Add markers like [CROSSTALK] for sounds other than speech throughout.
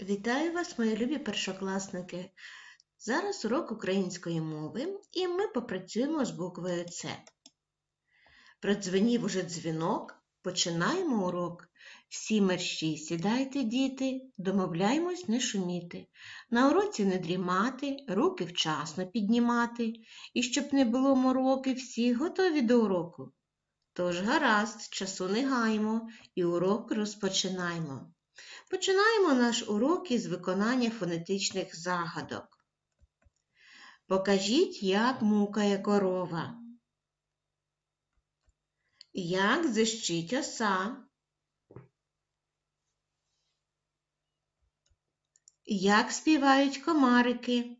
Вітаю вас, мої любі першокласники! Зараз урок української мови і ми попрацюємо з буквою С. Продзвенів уже дзвінок, починаємо урок. Всі мерщі сідайте, діти, домовляємось не шуміти. На уроці не дрімати, руки вчасно піднімати. І щоб не було мороки, всі готові до уроку. Тож гаразд, часу не гаємо і урок розпочинаємо. Починаємо наш урок із виконання фонетичних загадок. Покажіть, як мукає корова. Як зищить оса. Як співають комарики.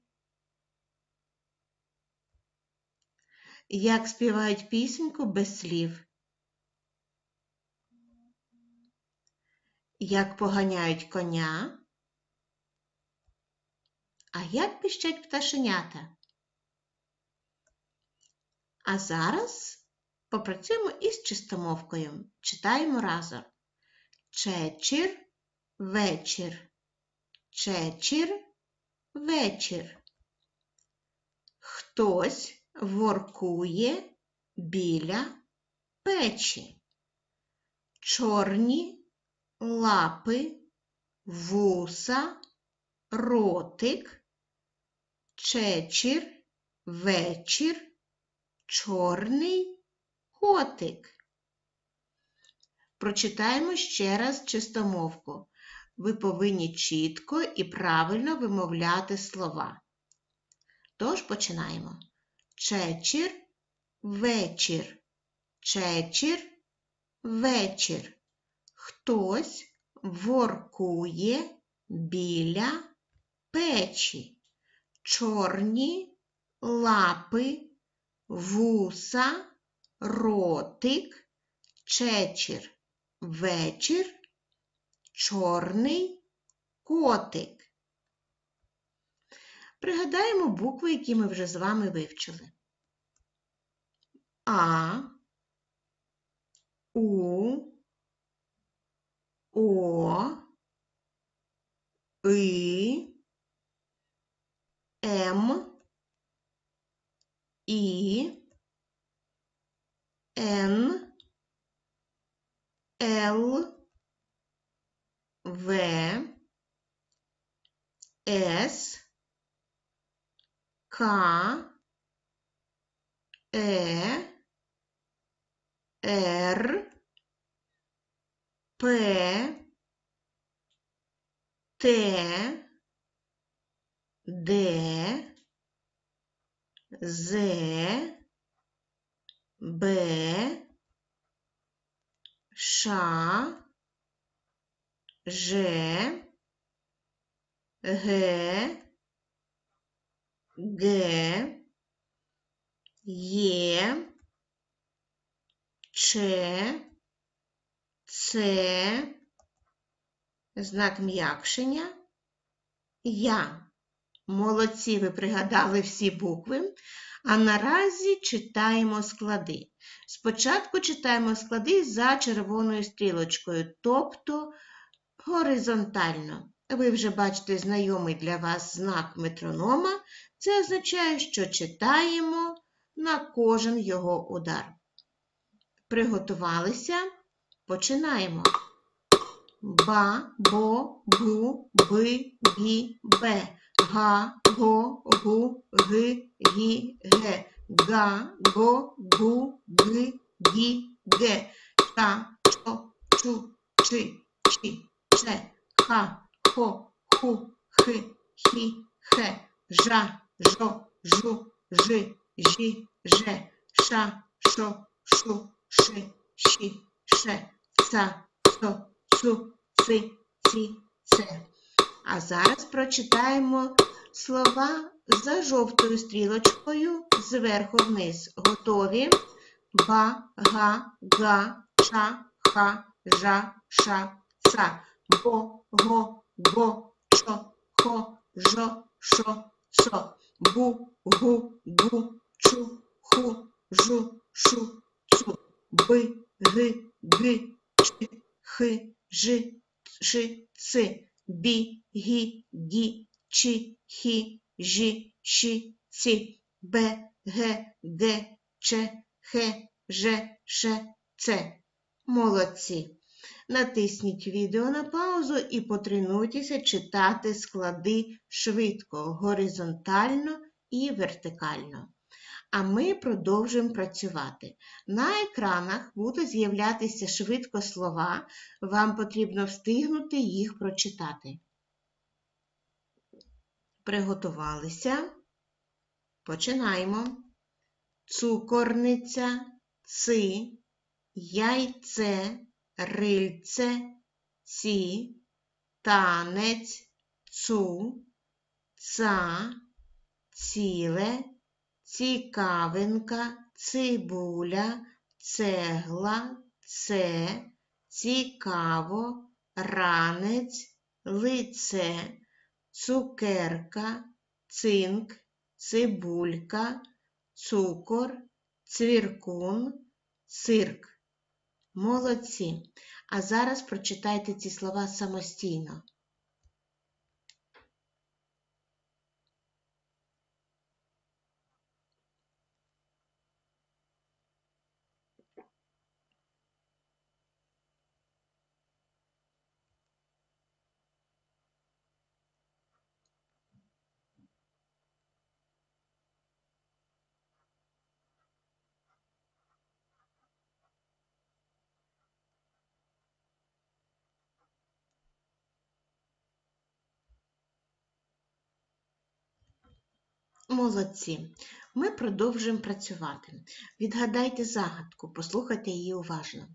Як співають пісеньку без слів. Як поганяють коня, а як пищать пташенята. А зараз попрацюємо із чистомовкою. Читаємо разом. Чечір, вечір. Чечір, вечір. Хтось воркує біля печі. Чорні лапи, вуса, ротик, чечір, вечір, чорний котик. Прочитаємо ще раз чистомовку. Ви повинні чітко і правильно вимовляти слова. Тож починаємо. Чечір, вечір, чечір, вечір. Хтось воркує біля печі. Чорні лапи, вуса, ротик, чечір, вечір, чорний котик. Пригадаємо букви, які ми вже з вами вивчили. А, У, о, И, М, І, Н, Л, В, С, К, Е, Р, П, Т, Д, З, Б, Ш, Ж, Г, Г, Є, Ч, Це знак м'якшення Я. Молодці, ви пригадали всі букви. А наразі читаємо склади. Спочатку читаємо склади за червоною стрілочкою, тобто горизонтально. Ви вже бачите знайомий для вас знак метронома. Це означає, що читаємо на кожен його удар. Приготувалися? Починаємо. Ба, бо, бу, би, бі, бе. Га, го, гу, ги, гі, ге. Га, го, гу, ги, гі, ге. Ша, чо, чу, чи, чі, че. Ха, хо, ху, хи, хі, хе. Жа, жо, жу, жи, жі, же. Ша, шо, шу, ши, ші, ше. Ца, цо, цу, ци, ці, це. А зараз прочитаємо слова за жовтою стрілочкою зверху вниз. Готові? Ба, га, га, ша, ха, жа, ша, ца. Бо, го, го, чо, хо, жо, шо, цо. Бу, гу, гу, чу, ху, жу, шу, цу. Би, ги, ги, чи, хи, жи, ши, ци. бі, гі, ді, чи, хі, жі, ші, ці, бе, ге, ге, че, хе, же, ше, це. Молодці! Натисніть відео на паузу і потренуйтеся читати склади швидко, горизонтально і вертикально. А ми продовжуємо працювати. На екранах будуть з'являтися швидко слова, вам потрібно встигнути їх прочитати. Приготувалися. Починаємо. Цукорниця, ци, яйце, рильце, ці, танець, цу, ца, ціле, цікавинка, цибуля, цегла, це, цікаво, ранець, лице, цукерка, цинк, цибулька, цукор, цвіркун, цирк. Молодці! А зараз прочитайте ці слова самостійно. Молодці. Ми продовжуємо працювати. Відгадайте загадку, послухайте її уважно.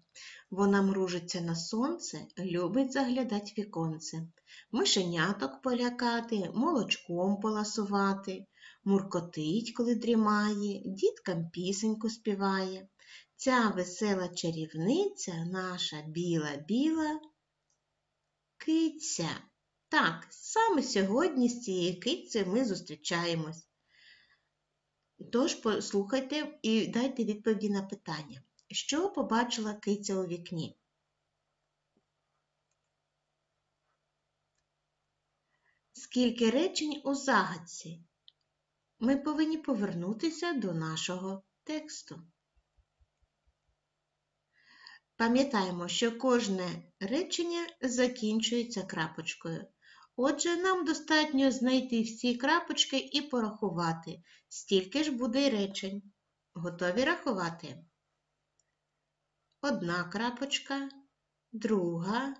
Вона мружиться на сонце, любить заглядать віконце, мишеняток полякати, молочком поласувати, муркотить, коли дрімає, діткам пісеньку співає. Ця весела чарівниця наша біла-біла киця. Так, саме сьогодні з цією кицею ми зустрічаємось. Тож послухайте і дайте відповіді на питання. Що побачила киця у вікні? Скільки речень у загадці? Ми повинні повернутися до нашого тексту. Пам'ятаємо, що кожне речення закінчується крапочкою. Отже, нам достатньо знайти всі крапочки і порахувати, стільки ж буде речень. Готові рахувати? Одна крапочка, друга,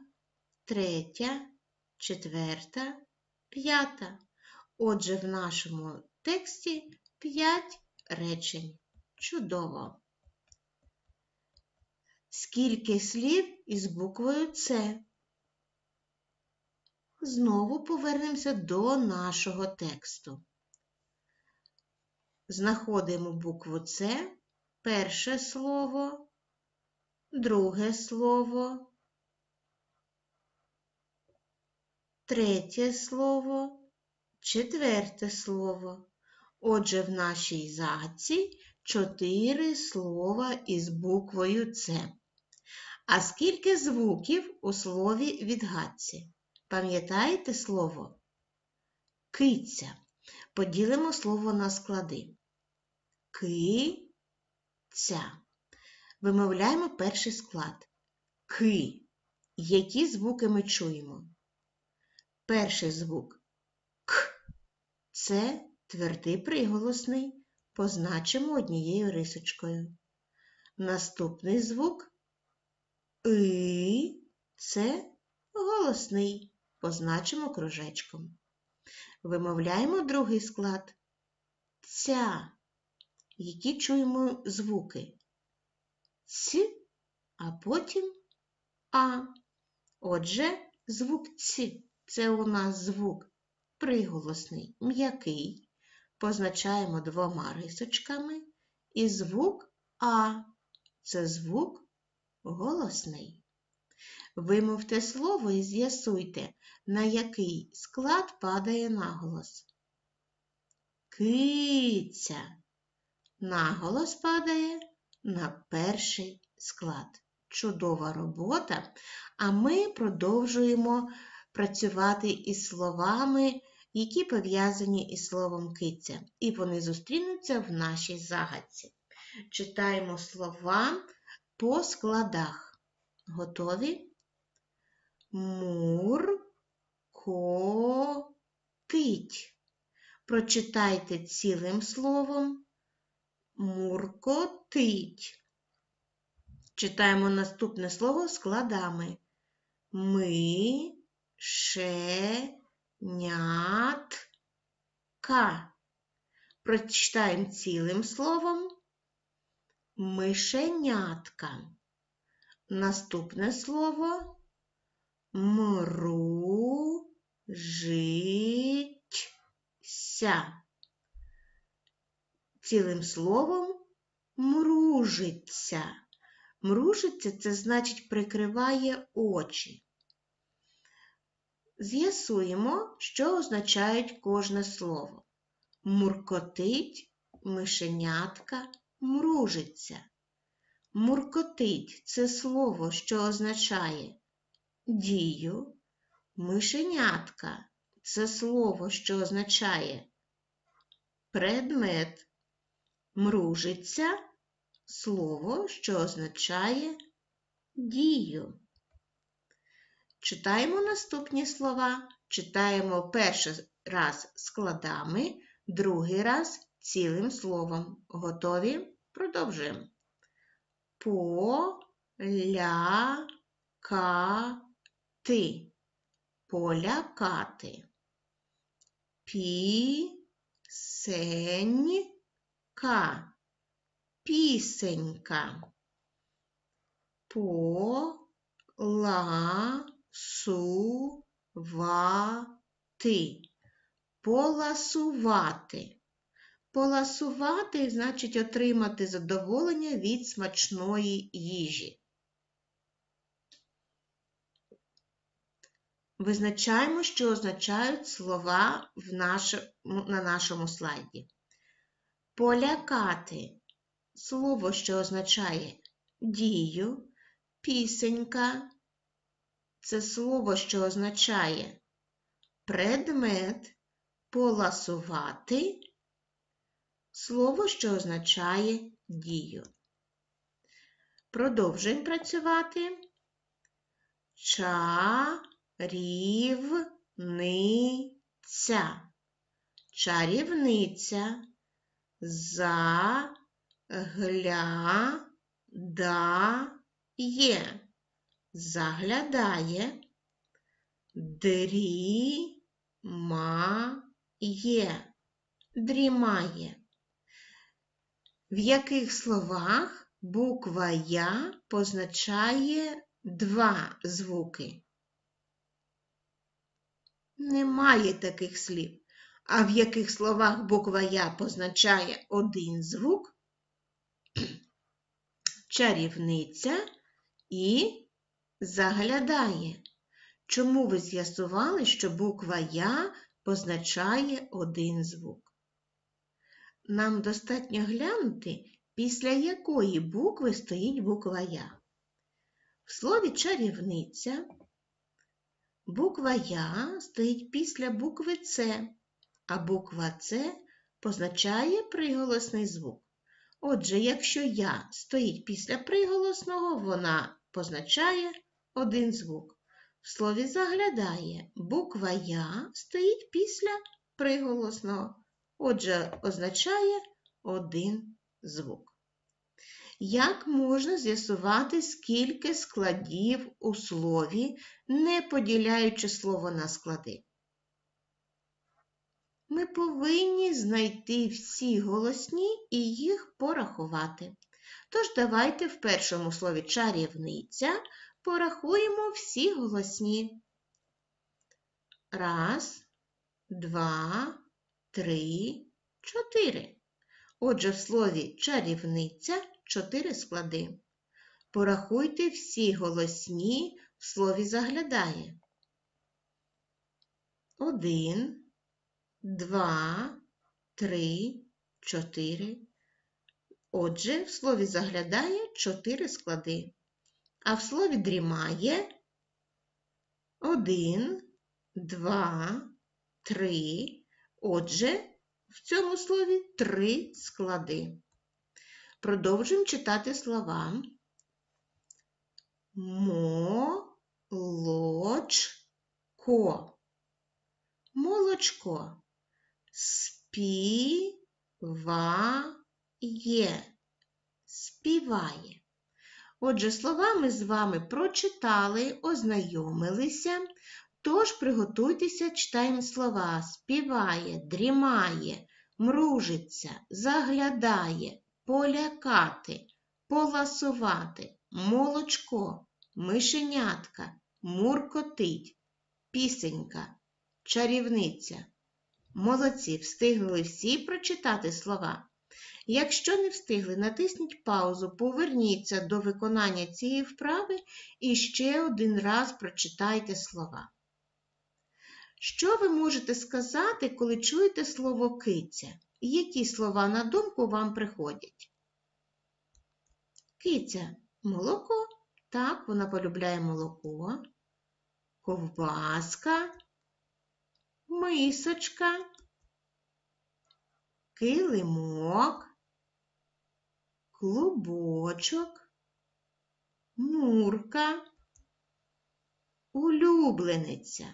третя, четверта, п'ята. Отже, в нашому тексті п'ять речень. Чудово! Скільки слів із буквою С? Знову повернемося до нашого тексту. Знаходимо букву С, перше слово, друге слово, третє слово, четверте слово. Отже, в нашій загадці чотири слова із буквою С. А скільки звуків у слові відгадці? Пам'ятаєте слово? Киця. Поділимо слово на склади. Ки-ця. Вимовляємо перший склад. Ки. Які звуки ми чуємо? Перший звук К. Це твердий приголосний. Позначимо однією рисочкою. Наступний звук И. Це голосний позначимо кружечком. Вимовляємо другий склад ця, які чуємо звуки Ц, а потім А. Отже, звук Ц це у нас звук приголосний, м'який. Позначаємо двома рисочками. І звук А це звук голосний. Вимовте слово і з'ясуйте, на який склад падає наголос. Киця. Наголос падає на перший склад. Чудова робота, а ми продовжуємо працювати із словами, які пов'язані із словом киця, і вони зустрінуться в нашій загадці. Читаємо слова по складах. Готові? Мур, ко. Прочитайте цілим словом муркотить. Читаємо наступне слово складами. Ми, ше, нят, ка. Прочитаємо цілим словом мишенятка. Наступне слово мру, жить, ся. Цілим словом мружиться. Мружиться це значить прикриває очі. З'ясуємо, що означають кожне слово. Муркотить, мишенятка, мружиться. Муркотить це слово, що означає дію. Мишенятка це слово, що означає предмет. Мружиться слово, що означає дію. Читаємо наступні слова. Читаємо перший раз складами, другий раз цілим словом. Готові? Продовжуємо. Полякати. Полякати. Пісенька. Пісенька. Поласувати. Поласувати. Поласувати значить отримати задоволення від смачної їжі. Визначаємо, що означають слова в наш... на нашому слайді. Полякати слово, що означає дію, пісенька це слово, що означає предмет, поласувати слово, що означає дію. Продовжуємо працювати. Чарівниця. Чарівниця заглядає, заглядає, дрімає, дрімає. В яких словах буква Я позначає два звуки? Немає таких слів. А в яких словах буква Я позначає один звук? [CLEARS THROAT] Чарівниця і заглядає. Чому ви з'ясували, що буква Я позначає один звук? Нам достатньо глянути, після якої букви стоїть буква Я. В слові чарівниця буква Я стоїть після букви С, а буква С позначає приголосний звук. Отже, якщо Я стоїть після приголосного, вона позначає один звук. В слові заглядає буква Я стоїть після приголосного. Отже, означає один звук. Як можна з'ясувати, скільки складів у слові, не поділяючи слово на склади? Ми повинні знайти всі голосні і їх порахувати. Тож давайте в першому слові чарівниця порахуємо всі голосні. Раз, два, три, чотири. Отже, в слові чарівниця чотири склади. Порахуйте всі голосні в слові заглядає. Один, два, три, чотири. Отже, в слові заглядає чотири склади. А в слові дрімає один, два, три. Отже, в цьому слові три склади. Продовжуємо читати слова. Молочко. Молочко. Співає. Співає. Отже, слова ми з вами прочитали, ознайомилися. Тож приготуйтеся, читаємо слова. Співає, дрімає, мружиться, заглядає, полякати, поласувати, молочко, мишенятка, муркотить, пісенька, чарівниця. Молодці, встигли всі прочитати слова. Якщо не встигли, натисніть паузу, поверніться до виконання цієї вправи і ще один раз прочитайте слова. Що ви можете сказати, коли чуєте слово киця? Які слова на думку вам приходять? Киця молоко. Так, вона полюбляє молоко. Ковбаска, мисочка, килимок, клубочок, мурка, улюблениця.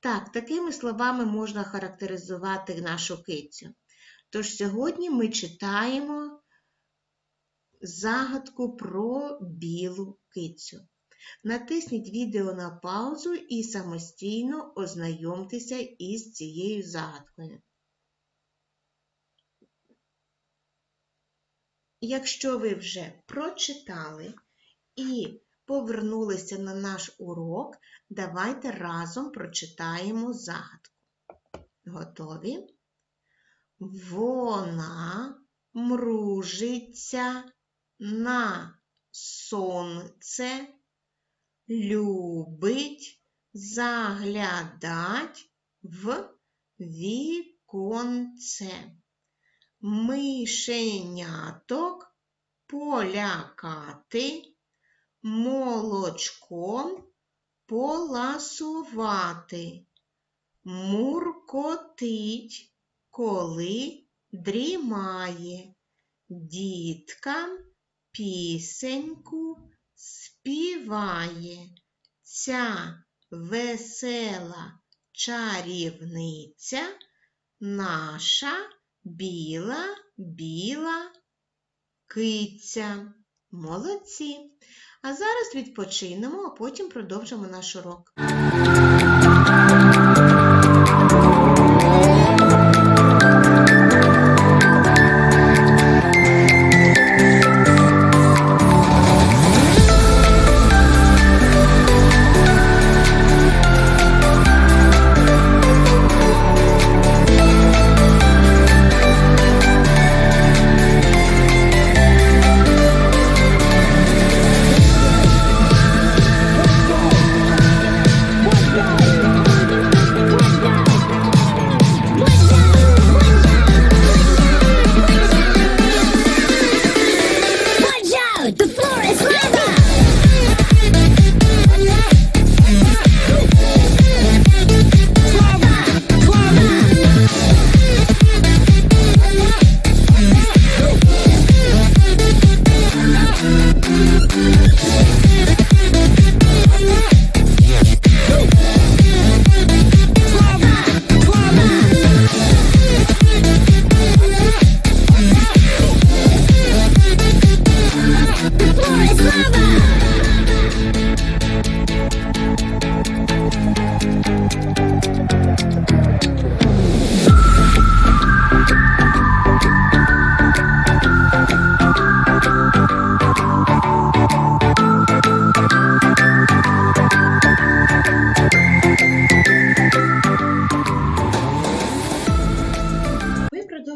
Так, такими словами можна характеризувати нашу кицю. Тож сьогодні ми читаємо загадку про білу кицю. Натисніть відео на паузу і самостійно ознайомтеся із цією загадкою. Якщо ви вже прочитали і повернулися на наш урок, давайте разом прочитаємо загадку. Готові? Вона мружиться на сонце, любить заглядать в віконце. Мишеняток полякати, молочком поласувати, муркотить, коли дрімає, діткам пісеньку співає. Ця весела чарівниця наша біла, біла киця. Молодці! А зараз відпочинемо, а потім продовжимо наш урок.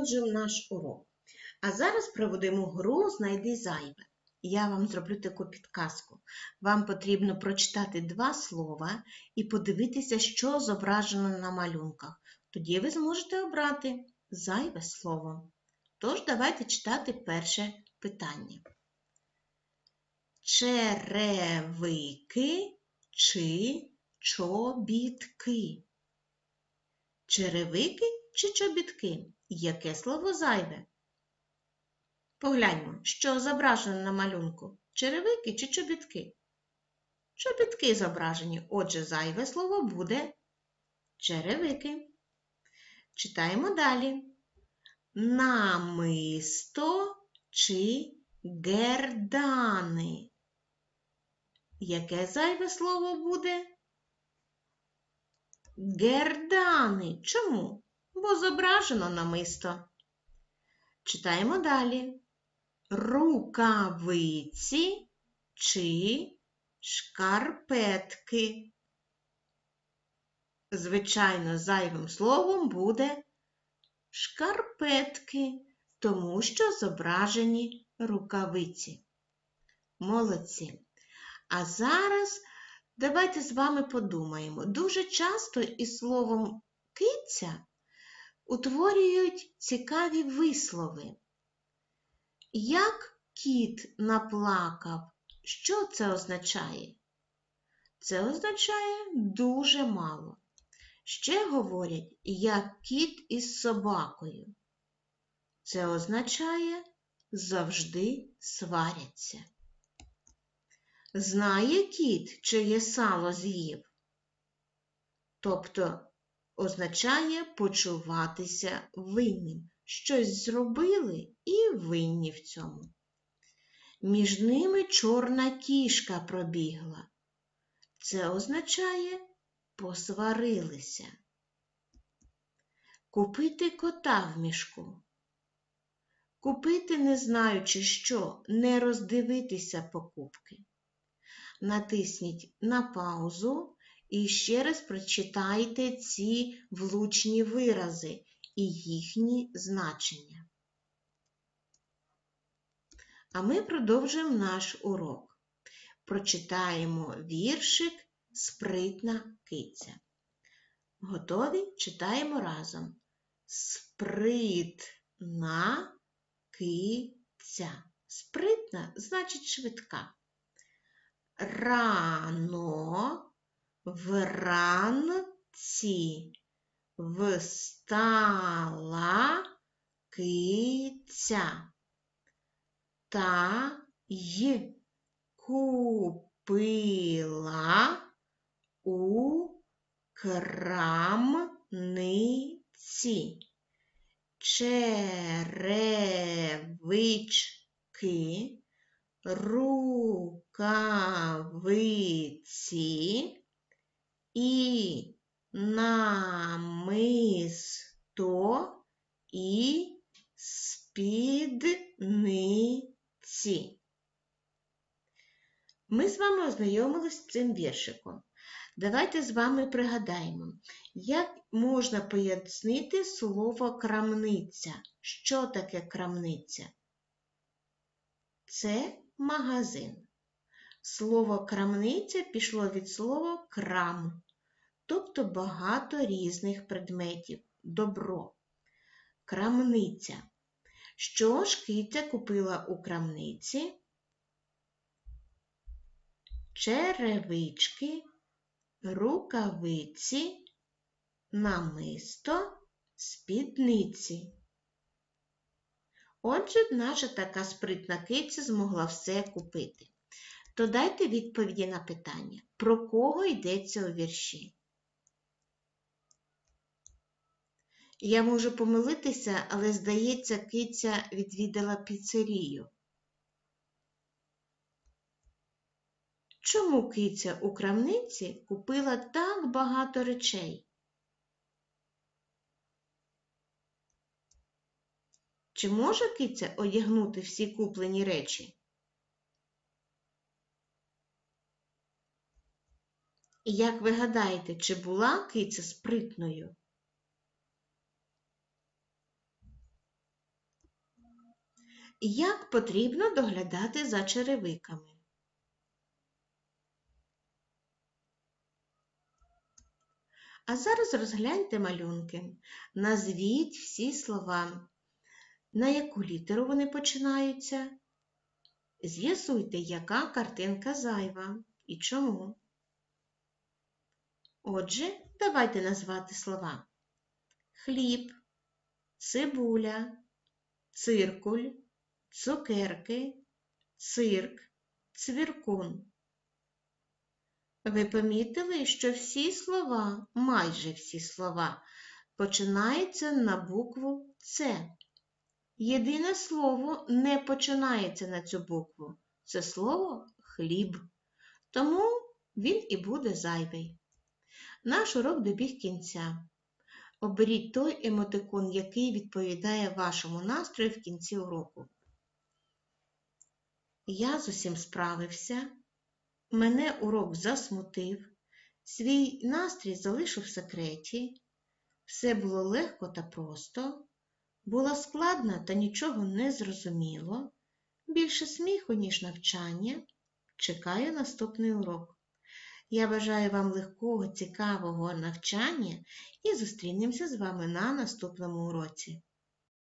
Ми продовжуємо наш урок. А зараз проведемо гру Знайди зайве. Я вам зроблю таку підказку. Вам потрібно прочитати два слова і подивитися, що зображено на малюнках. Тоді ви зможете обрати зайве слово. Тож давайте читати перше питання. Черевики чи чобітки. Черевики чи чобітки? Яке слово зайве? Погляньмо, що зображено на малюнку. Черевики чи чобітки? Чобітки зображені, отже, зайве слово буде черевики. Читаємо далі. Намисто чи гердани. Яке зайве слово буде? Гердани. Чому? Бо зображено намисто. Читаємо далі. Рукавиці чи шкарпетки. Звичайно, зайвим словом буде шкарпетки, тому що зображені рукавиці. Молодці. А зараз давайте з вами подумаємо. Дуже часто із словом киця утворюють цікаві вислови. Як кіт наплакав, що це означає? Це означає дуже мало. Ще говорять, як кіт із собакою. Це означає завжди сваряться. Знає кіт, чиє сало з'їв. Тобто означає почуватися винним. Щось зробили і винні в цьому. Між ними чорна кішка пробігла. Це означає посварилися. Купити кота в мішку. Купити, не знаючи що, не роздивитися покупки. Натисніть на паузу і ще раз прочитайте ці влучні вирази і їхні значення. А ми продовжуємо наш урок. Прочитаємо віршик Спритна киця. Готові? Читаємо разом. Спритна киця. Спритна значить швидка. Рано вранці встала киця та й купила у крамниці черевички, рукавиці і намисто і спідниці. Ми з вами ознайомились з цим віршиком. Давайте з вами пригадаємо, як можна пояснити слово крамниця. Що таке крамниця? Це магазин. Слово крамниця пішло від слова крам, тобто багато різних предметів, добро. Крамниця. Що ж киця купила у крамниці? Черевички, рукавиці, намисто, спідниці. Отже, наша така спритна киця змогла все купити. То дайте відповіді на питання, про кого йдеться у вірші. Я можу помилитися, але, здається, киця відвідала піцерію. Чому киця у крамниці купила так багато речей? Чи може киця одягнути всі куплені речі? Як ви гадаєте, чи була киця спритною? Як потрібно доглядати за черевиками? А зараз розгляньте малюнки. Назвіть всі слова, на яку літеру вони починаються. З'ясуйте, яка картинка зайва і чому. Отже, давайте назвати слова. Хліб, цибуля, циркуль, цукерки, цирк, цвіркун. Ви помітили, що всі слова, майже всі слова, починаються на букву С. Єдине слово не починається на цю букву. Це слово хліб. Тому він і буде зайвий. Наш урок добіг кінця. Оберіть той емотикон, який відповідає вашому настрою в кінці уроку. Я з усім справився. Мене урок засмутив, свій настрій залишив в секреті. Все було легко та просто, було складно та нічого не зрозуміло. Більше сміху, ніж навчання. Чекаю наступний урок. Я бажаю вам легкого, цікавого навчання і зустрінемося з вами на наступному уроці.